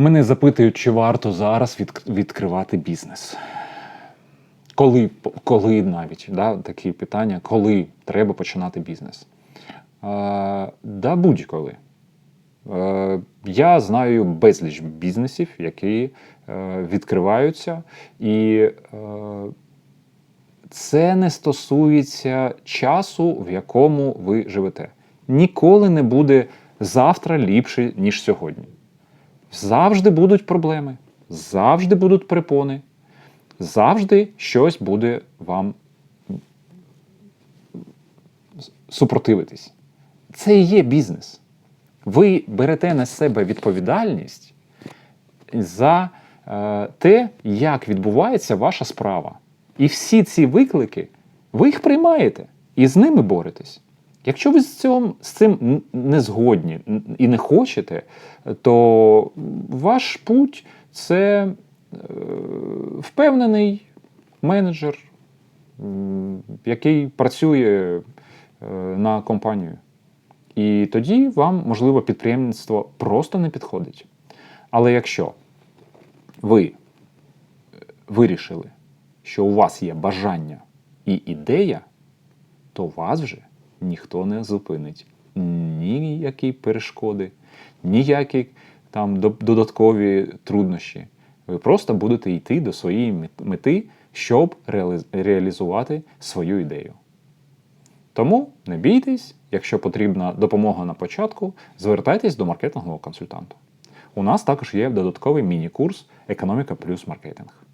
Мене запитують, чи варто зараз від, відкривати бізнес. Коли, коли навіть да, такі питання, коли треба починати бізнес? Е, да, будь-коли. Е, я знаю безліч бізнесів, які е, відкриваються, і е, це не стосується часу, в якому ви живете. Ніколи не буде завтра ліпше, ніж сьогодні. Завжди будуть проблеми, завжди будуть препони, завжди щось буде вам супротивитись. Це і є бізнес. Ви берете на себе відповідальність за е, те, як відбувається ваша справа. І всі ці виклики, ви їх приймаєте і з ними боретесь. Якщо ви з цим, з цим не згодні і не хочете, то ваш путь це е, впевнений менеджер, який працює е, на компанію. І тоді вам, можливо, підприємництво просто не підходить. Але якщо ви е, вирішили, що у вас є бажання і ідея, то вас вже ніхто не зупинить. Ніякі перешкоди, ніякі там додаткові труднощі. Ви просто будете йти до своєї мети, щоб реалізувати свою ідею. Тому не бійтесь, якщо потрібна допомога на початку, звертайтесь до маркетингового консультанта. У нас також є додатковий міні-курс Економіка плюс маркетинг.